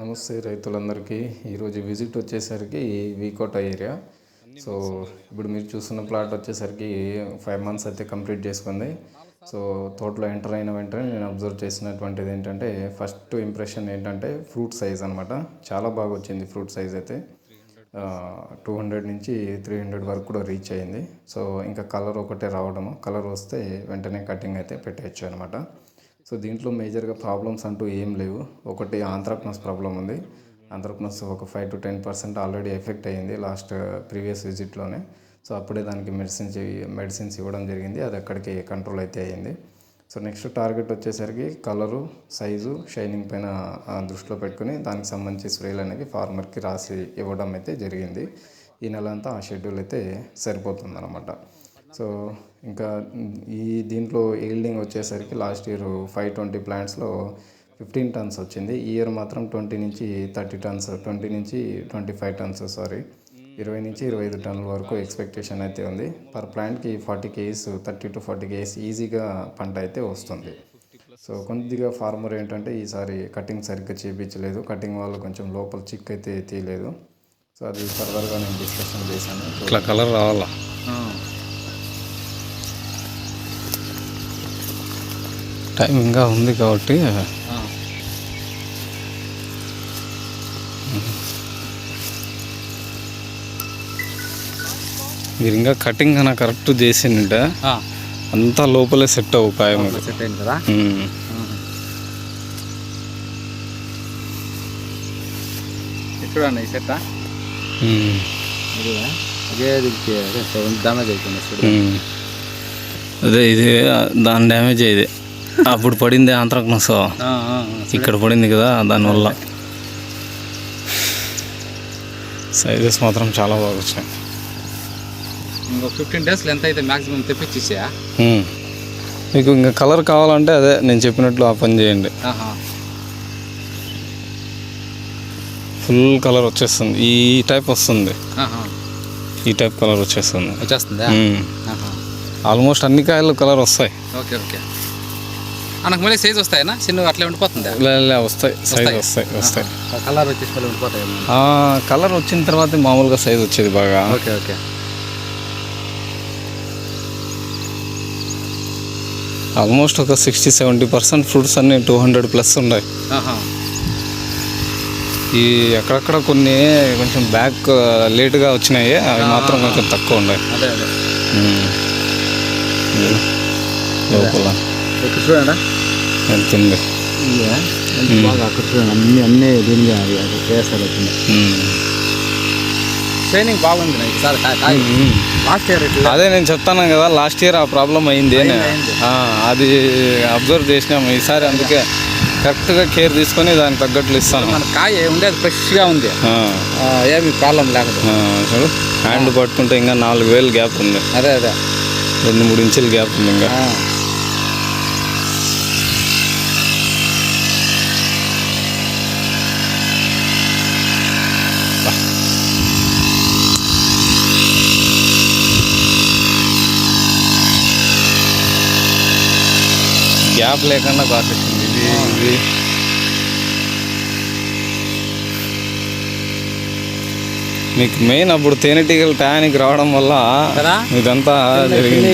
నమస్తే రైతులందరికీ. ఈరోజు విజిట్ వచ్చేసరికి వీకోట ఏరియా. సో ఇప్పుడు మీరు చూస్తున్న ప్లాట్ వచ్చేసరికి ఫైవ్ మంత్స్ అయితే కంప్లీట్ చేసుకుంది. సో తోటలో ఎంటర్ అయిన వెంటనే నేను అబ్జర్వ్ చేసినటువంటిది ఏంటంటే ఫస్ట్ ఇంప్రెషన్ ఏంటంటే ఫ్రూట్ సైజ్ అనమాట చాలా బాగా వచ్చింది ఫ్రూట్ సైజ్ అయితే. టూ హండ్రెడ్ నుంచి త్రీ హండ్రెడ్ వరకు కూడా రీచ్ అయింది. సో ఇంకా కలర్ ఒకటే రావడము. కలర్ వస్తే వెంటనే కటింగ్ అయితే పెట్టేయచ్చు అనమాట సో దీంట్లో మేజర్గా ప్రాబ్లమ్స్ అంటూ ఏం లేవు. ఒకటి ఆంథ్రాక్నస్ ప్రాబ్లం ఉంది. ఆంథ్రాక్నస్ ఒక five to ten percent already effect అయ్యింది లాస్ట్ ప్రీవియస్ విజిట్లోనే. సో అప్పుడే దానికి మెడిసిన్స్ మెడిసిన్స్ ఇవ్వడం జరిగింది. అది అక్కడికి కంట్రోల్ అయితే అయ్యింది సో నెక్స్ట్ టార్గెట్ వచ్చేసరికి కలరు సైజు షైనింగ్ పైన దృష్టిలో పెట్టుకుని దానికి సంబంధించి స్ప్రేలు అనేవి ఫార్మర్కి రాసి ఇవ్వడం అయితే జరిగింది. ఈ నెల అంతా ఆ షెడ్యూల్ అయితే సరిపోతుందనమాట సో ఇంకా ఈ దీంట్లో ఈల్డింగ్ వచ్చేసరికి లాస్ట్ ఇయర్ ఫైవ్ ట్వంటీ ప్లాంట్స్లో ఫిఫ్టీన్ టన్స్ వచ్చింది. ఈ ఇయర్ మాత్రం ట్వంటీ నుంచి థర్టీ టన్స్ ట్వంటీ నుంచి ట్వంటీ ఫైవ్ టన్స్ సారీ ఇరవై నుంచి ఇరవై ఐదు టన్నుల వరకు ఎక్స్పెక్టేషన్ అయితే ఉంది. పర్ ప్లాంట్కి forty kgs thirty to forty kgs ఈజీగా పంట అయితే వస్తుంది. సో కొద్దిగా ఫార్మర్ ఏంటంటే ఈసారి కటింగ్ సరిగ్గా చేయించలేదు కటింగ్ వాళ్ళు కొంచెం లోపల చిక్ అయితే తీయలేదు. సో అది ఫర్దర్గా నేను డిస్కషన్ చేశాను. ఇట్లా కలర్ రావాలా? టైం ఇంకా ఉంది కాబట్టి. మీరు ఇంకా కటింగ్ అన్న కరెక్ట్ చేసిందంటే అంతా లోపలే సెట్ అవ్వు కాయ సెట్ అయింది కదా. చూడండి ఈ సెట్. అదే ఇది దాని డ్యామేజ్ ఇది. అప్పుడు పడింది ఆంత్రాక్నస్ ఇక్కడ పడింది కదా దానివల్ల. సైజెస్ మాత్రం చాలా బాగా వచ్చినాయి. ఇంకో ఫిఫ్టీన్ డేస్లో ఎంత అయితే మాక్సిమం తెప్పించేసా. మీకు ఇంకా కలర్ కావాలంటే అదే నేను చెప్పినట్లు ఆ పని చేయండి. ఫుల్ కలర్ వచ్చేస్తుంది. ఈ టైప్ వస్తుంది. ఈ టైప్ కలర్ వచ్చేస్తుంది. వచ్చేస్తుందా? ఆల్మోస్ట్ అన్ని కాయలు కలర్ వస్తాయి. Okay okay. మనకు మళ్ళీ సైజ్ వస్తాయనా? చిన్న అట్లే ఉండిపోతుందా? వస్తాయి. సైజ్ వస్తాయి. వస్తాయి కలర్ వచ్చేసి మళ్ళీ ఉండిపోతాయి కలర్ వచ్చిన తర్వాత మామూలుగా సైజ్ వచ్చేది బాగా. Okay okay. ఆల్మోస్ట్ ఒక సిక్స్టీ సెవెంటీ పర్సెంట్ ఫ్రూట్స్ అన్ని టూ హండ్రెడ్ ప్లస్ ఉన్నాయి. ఈ ఎక్కడెక్కడ కొన్ని కొంచెం బ్యాక్ లేట్గా వచ్చినాయి. అవి మాత్రం కొంచెం తక్కువ ఉన్నాయి. లోపల. ఇక్కడ చూడండి బాగా అక్కడ చూడండి అన్ని అన్ని దీనిగా చేస్తారు వచ్చింది. ట్రైనింగ్ బాగుంది. లాస్ట్ ఇయర్ అదే నేను చెప్తాను కదా లాస్ట్ ఇయర్ ఆ ప్రాబ్లం అయింది అని. అయింది. ఆ, అది అబ్జర్వ్ చేసినాము. ఈసారి అందుకే కరెక్ట్గా కేర్ తీసుకొని దానికి తగ్గట్లు ఇస్తాను. మన కాయ ఉండేది ఫ్రెష్గా ఉంది. ఏమి ప్రాబ్లం లేకుండా ఆ, చూడు హ్యాండ్ పట్టుకుంటే ఇంకా నాలుగు వేలు గ్యాప్ ఉంది. అదే అదే. రెండు మూడు ఇంచులు గ్యాప్ ఉంది ఇంకా. గ్యాప్ లేకుండా కాసేసింది ఇది ఇది. మీకు మెయిన్ అప్పుడు తేనెటీగలు టయానికి రావడం వల్ల ఇదంతా జరిగింది.